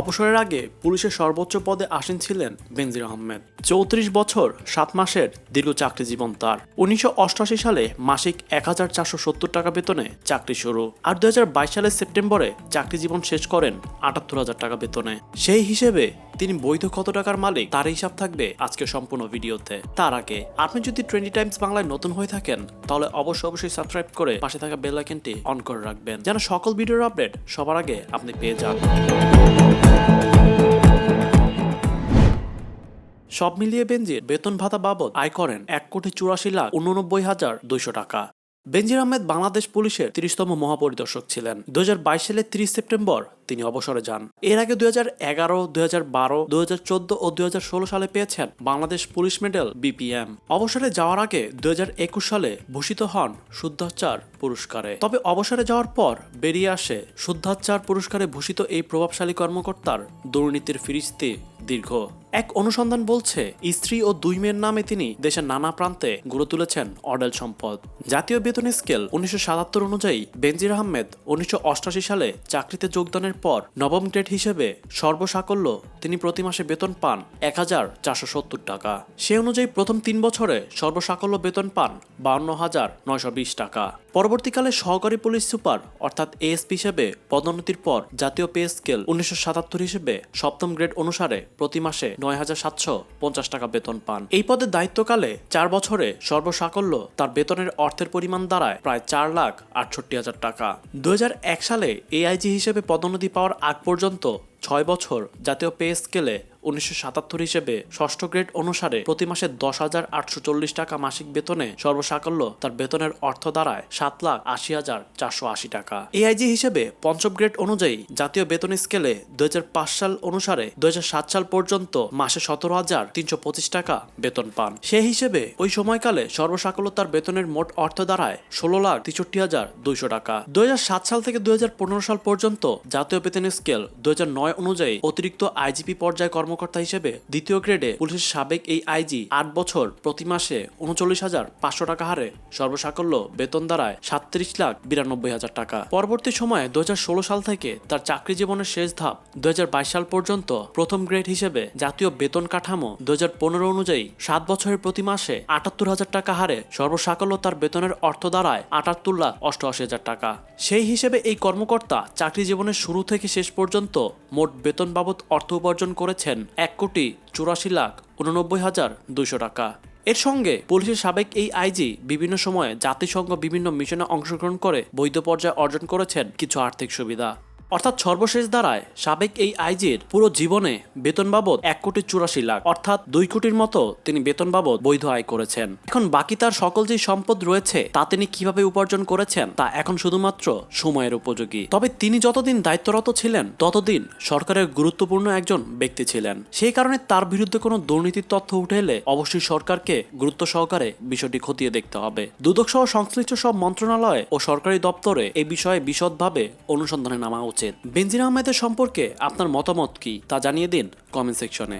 অবসরের আগে পুলিশের সর্বোচ্চ পদে আসীন ছিলেন বেনজির আহমেদ। চৌত্রিশ বছর, সাত মাসের দীর্ঘ চাকরি জীবন তার। উনিশশো অষ্টআশি সালে মাসিক এক হাজার চারশো সত্তর টাকা বেতনে চাকরি শুরু। আর দু সালের সেপ্টেম্বরে চাকরি জীবন শেষ করেন আটাত্তর হাজার টাকা বেতনে। সেই হিসেবে তিনি বৈধ কত টাকার মালিক, তার হিসাব থাকবে আজকে সম্পূর্ণ ভিডিওতে। তার আগে, আপনি যদি টোয়েন্টি টাইমস বাংলায় নতুন হয়ে থাকেন, তাহলে অবশ্যই অবশ্যই সাবস্ক্রাইব করে পাশে থাকা বেল আইকনটি অন করে রাখবেন। যেন সকল ভিডিওর আপডেট সবার আগে আপনি পেয়ে যান। সব মিলিয়ে বেনজির বেতন ভাতা বাবদ আয় করেন এক কোটি চুরাশি লাখ উননব্বই হাজার দুইশো টাকা। বেনজির আহমেদ বাংলাদেশ পুলিশের তিরিশতম মহাপরিদর্শক ছিলেন। দু সালের তিরিশ সেপ্টেম্বর তিনি অবসরে যান। এর আগে দুই হাজার এগারো দুই হাজার বারো দুই হাজার চোদ্দ ও দুই হাজার ষোলো সালে পেয়েছেন বাংলাদেশ পুলিশ মেডেল বিপিএম। অবসরে যাওয়ার আগে দুই হাজার একুশ সালে ভূষিত হন শুদ্ধাচার পুরস্কারে। তবে অবসরে যাওয়ার পর বেরিয়ে আসে শুদ্ধাচার পুরস্কারে ভূষিত এই প্রভাবশালী কর্মকর্তার দুর্নীতির ফিরিস্তি দীর্ঘ। এক অনুসন্ধান বলছে, স্ত্রী ও দুই মেয়ের নামে তিনি দেশের নানা প্রান্তে গড়ে তুলেছেন অডেল সম্পদ। জাতীয় বেতন স্কেল উনিশশো সাতাত্তর অনুযায়ী বেনজির আহমেদ উনিশশো সালে চাকরিতে যোগদানের পর নবম গ্রেড হিসেবে সর্বসাকল্য তিনি প্রতি মাসে বেতন পান এক হাজার চারশো সত্তর টাকা। সে অনুযায়ী প্রথম তিন বছরে সর্বসাকল্য বেতন পান বাউন্ন হাজার নয়শো বিশ টাকা। পরবর্তীকালে সহকারী পুলিশ সুপার অর্থাৎ এএসপি হিসেবে পদোন্নতির পর জাতীয় পে স্কেল উনিশশো সাতাত্তর হিসেবে সপ্তম গ্রেড অনুসারে প্রতি মাসে নয় হাজার সাতশো পঞ্চাশ টাকা বেতন পান। এই পদে দায়িত্বকালে চার বছরে সর্বসাকল্য তার বেতনের অর্থের পরিমাণ দাঁড়ায় প্রায় চার লাখ আটষট্টি হাজার টাকা। দু হাজার এক সালে এআইজি হিসেবে পদোন্নতি পাওয়ার আগ পর্যন্ত ছয় বছর জাতীয় পে স্কেলে উনিশশো সাতাত্তর হিসেবে ষষ্ঠ গ্রেড অনুসারে প্রতি মাসে দশ হাজার আটশো চল্লিশ টাকা মাসিক বেতনে সর্বসাকল্য তার বেতনের অর্থ দাঁড়ায় সাত লাখ আশি হাজার চারশো আশি টাকা। এআইজি হিসেবে পঞ্চম গ্রেড অনুযায়ী জাতীয় বেতন স্কেলে দুই সাল অনুসারে দুই সাল পর্যন্ত মাসে সতেরো হাজার তিনশো পঁচিশ টাকা বেতন পান। সে হিসেবে ওই সময়কালে সর্বসাকল্য তার বেতনের মোট অর্থ দাঁড়ায় ষোলো লাখ তেষট্টি হাজার দুইশো টাকা। দুই হাজার সাত সাল থেকে দুই হাজার পনেরো সাল পর্যন্ত জাতীয় বেতন স্কেল দুই নয় অনুযায়ী অতিরিক্ত আইজিপি পর্যায়ে কর্মকর্তা হিসেবে দ্বিতীয় গ্রেডে পুলিশের সাবেক এই আইজি আট বছর প্রতি মাসে উনচল্লিশ হাজার পাঁচশো টাকা হারে সর্বসাকল্য বেতন দাঁড়ায় সাতত্রিশ লাখ বিরানব্বই হাজার টাকা। পরবর্তী সময়ে দু সাল থেকে তার চাকরি জীবনের শেষ ধাপ দু সাল পর্যন্ত প্রথম গ্রেড হিসেবে জাতীয় বেতন কাঠামো দু হাজার পনেরো অনুযায়ী সাত বছরের প্রতি মাসে আটাত্তর হাজার টাকা হারে সর্বসাকল্য তার বেতনের অর্থ দাঁড়ায় আটাত্তর লাখ অষ্টআশি হাজার টাকা। সেই হিসেবে এই কর্মকর্তা চাকরি জীবনের শুরু থেকে শেষ পর্যন্ত মোট বেতন বাবদ অর্থ উপার্জন করেছেন এক কোটি চুরাশি লাখ উননব্বই হাজার দুইশো টাকা। এর সঙ্গে পুলিশের সাবেক এই আইজি বিভিন্ন সময়ে জাতিসংঘ বিভিন্ন মিশনে অংশগ্রহণ করে বৈধ পর্যায়ে অর্জন করেছেন কিছু আর্থিক সুবিধা। অর্থাৎ সর্বশেষ দ্বারায় সাবেক এই আইজির পুরো জীবনে বেতন বাবদ এক কোটি চুরাশি লাখ, অর্থাৎ দুই কোটির মতো তিনি বেতন বাবদ বৈধ আয় করেছেন। এখন বাকি তার সকল যে সম্পদ রয়েছে, তা তিনি কীভাবে উপার্জন করেছেন, তা এখন শুধুমাত্র সময়ের উপযোগী। তবে তিনি যতদিন দায়িত্বরত ছিলেন, ততদিন সরকারের গুরুত্বপূর্ণ একজন ব্যক্তি ছিলেন। সেই কারণে তার বিরুদ্ধে কোনো দুর্নীতির তথ্য উঠে এলে অবশ্যই সরকারকে গুরুত্ব সহকারে বিষয়টি খতিয়ে দেখতে হবে। দুদক সহ সংশ্লিষ্ট সব মন্ত্রণালয় ও সরকারি দপ্তরে এই বিষয়ে বিশদভাবে অনুসন্ধানে নামা উচিত। বেনজির আহমেদের সম্পর্কে আপনার মতামত কি তা জানিয়ে দিন কমেন্ট সেকশনে।